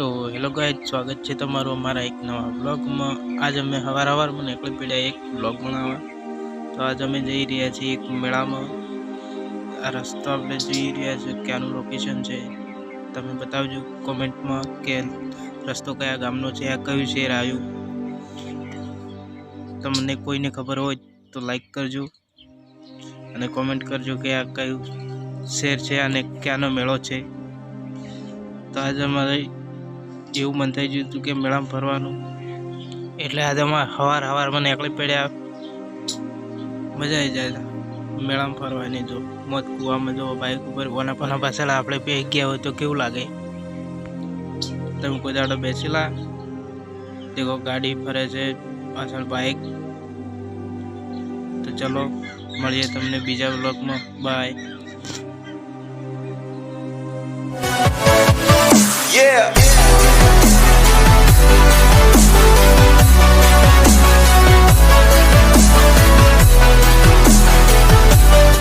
તો હેલો ગાય સ્વાગત છે તમારું અમારા એક નવા બ્લોગમાં આજ અમે સવાર સવારમાં નીકળી પડ્યા એક બ્લોગ બનાવવા. તો આજ અમે જઈ રહ્યા છીએ એક મેળામાં. આ રસ્તો આપણે જઈ રહ્યા છે ક્યાંનું લોકેશન છે. તમે બતાવજો કોમેન્ટમાં કે રસ્તો કયા ગામનો છે, આ કયું શહેર આવ્યું. તમને કોઈને ખબર હોય તો લાઈક કરજો અને કોમેન્ટ કરજો કે આ કયું શહેર છે અને ક્યાંનો મેળો છે. તો આજે અમારે એવું મન થઈ ગયું હતું કે મેળામાં ફરવાનું એટલે આજે અમારે સવાર સવારમાં નીકળી પડ્યા. મજા આવી જાય મેળામાં ફરવાની જો મોત કૂવામાં જો બાઇક ઉપર કોના કોના પાછળ આપણે બે ગયા હોય તો કેવું લાગે? તમે કોઈ દાડો બેસેલા? દેખો ગાડી ફરે છે, પાછળ બાઇક તો ચલો, મળીએ તમને બીજા બ્લોગમાં બાય